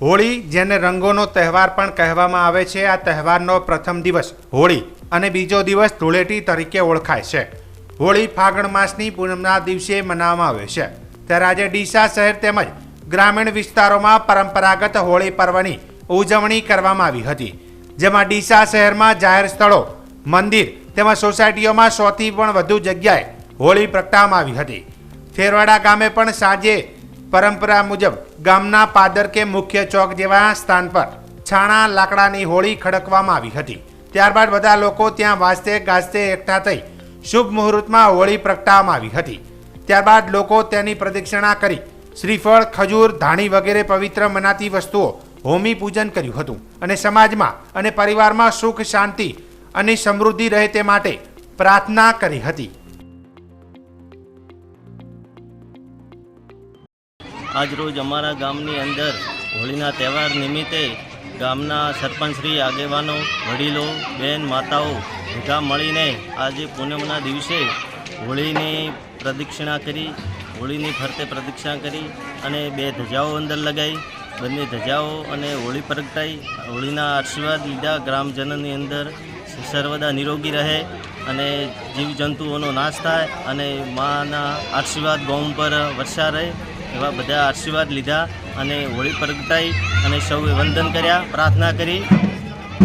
હોળી, જેને રંગોનો તહેવાર પણ કહેવામાં આવે છે, આ તહેવારનો પ્રથમ દિવસ હોળી અને બીજો દિવસ ધૂળેટી તરીકે ઓળખાય છે. હોળી ફાગણ માસની પૂનમના દિવસે મનાવવામાં આવે છે. ત્યારે આજે ડીસા શહેર તેમજ ગ્રામીણ વિસ્તારોમાં પરંપરાગત હોળી પર્વની ઉજવણી કરવામાં આવી હતી. જેમાં ડીસા શહેરમાં જાહેર સ્થળો, મંદિર તેમજ સોસાયટીઓમાં સોથી પણ વધુ જગ્યાએ હોળી પ્રગટાવવામાં આવી હતી. થેરવાડા ગામે પણ સાંજે પરંપરા મુજબ ગામના પાદર કે મુખ્ય ચોક જેવા સ્થાન પર છાણા લાકડાની હોળી ખડકવામાં આવી હતી. ત્યારબાદ બધા લોકો ત્યાં વાજતે ગાજતે એકઠા થઈ શુભ મુહૂર્તમાં હોળી પ્રગટાવવામાં આવી હતી. ત્યારબાદ લોકો તેની પ્રદક્ષિણા કરી શ્રીફળ, ખજૂર, ધાણી વગેરે પવિત્ર મનાતી વસ્તુઓ હોમી પૂજન કર્યું હતું અને સમાજમાં અને પરિવારમાં સુખ, શાંતિ અને સમૃદ્ધિ રહે તે માટે પ્રાર્થના કરી હતી. આજરોજ અમારા ગામની અંદર હોળીના તહેવાર નિમિત્તે ગામના સરપંચશ્રી, આગેવાનો, વડીલો, બેન, માતાઓ ભેગા મળીને આજે પૂનમના દિવસે હોળીની પ્રદક્ષિણા કરી, હોળીની ફરતે પ્રદક્ષિણા કરી અને બે ધજાઓ અંદર લગાવી બંને ધજાઓ અને હોળી પ્રગટાઈ, હોળીના આશીર્વાદ લીધા, ગ્રામજનોની અંદર સર્વદા નિરોગી રહે અને જીવજંતુઓનો નાશ થાય અને માના આશીર્વાદ ગૌ પર વર્ષા રહે. એવા બધા આશીર્વાદ લીધા અને હોળી પ્રગટાઈ અને સૌએ વંદન કર્યા પ્રાર્થના કરી.